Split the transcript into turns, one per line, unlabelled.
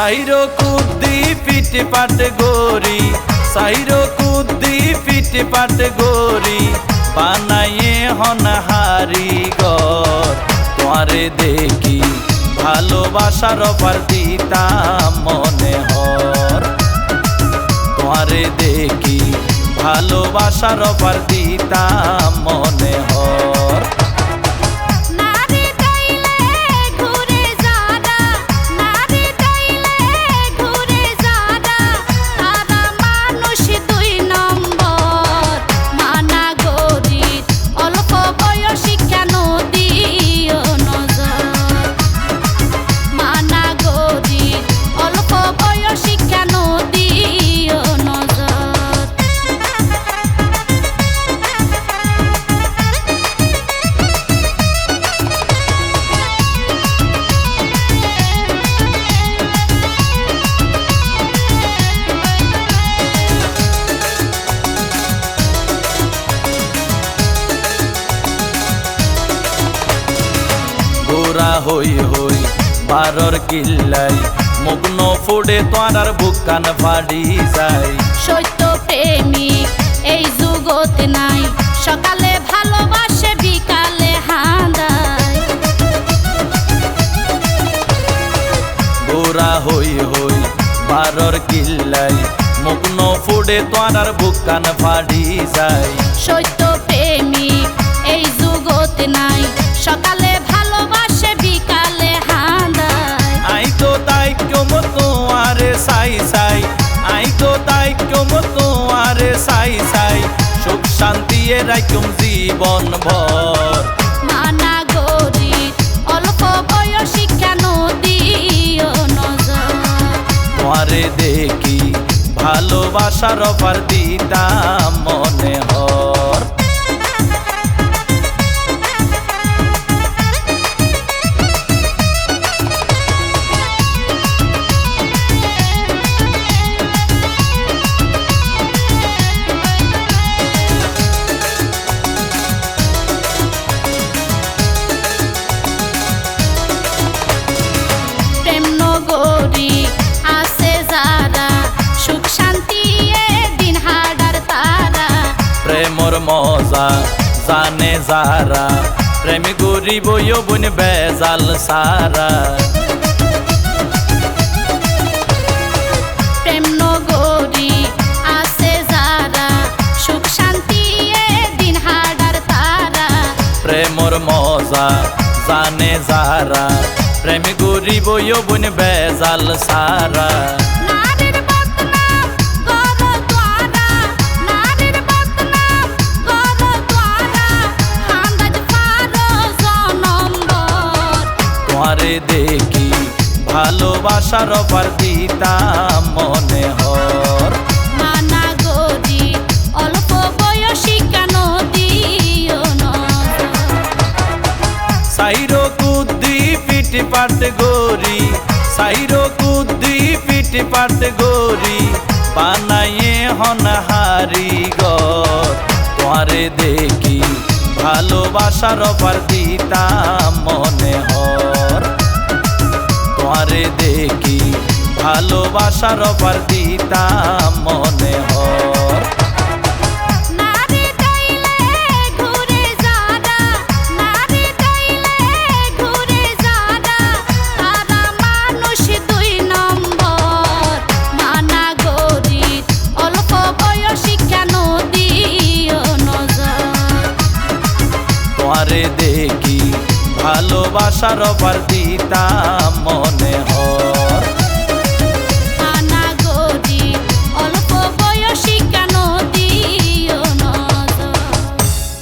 সাইরো কুদ্দি পিট পাট গরি সাইরো কুদ্দি পিট পাট গরি বানাইয়ে হন হারি গর তোমারে দেখি ভালোবাসার অপার দিতাম মনে হর। তোমারে দেখি ভালোবাসার অপার দিতাম মনে হর। হই হই বারর কিল্লাই। মগ্ন ফুডে তোয়ার বুকান ফাড়ি যায়।
সত্য প্রেমিক এই যুগতে নাই। সকালে ভালোবাসে বিকালে হাঁদায়।
গোরা হই হই বারর কিল্লাই। মগ্ন ফুডে তোয়ার বুকান ফাড়ি যায়।
সত্য
এ রাখুম জীবন ভর।
মানা গরি অল্প বয়সী কেন দিও নজর?
তোমারে দেখি ভালোবাসার অফার দিতাম মনে মজা জানে যারা প্রেম গরিব বোন বেজাল সারা প্রেমর মজা জানে যারা প্রেম গরিব বোন বেজাল সারা ভালোবাসার অপার দিতাম মনে হর। সাইরো কুদ্দি পিট পাট গরি সাইরো কুদ্দি পিট পাট গরি বানাইয়ে হন হারি গর তোমারে দেখি ভালোবাসার অপার দিতাম মনে হর তোমারে দেখি ভালোবাসার অপার দিতাম মনে হর
নারী ভালোবাসার অপার দিতা মনে
হয়।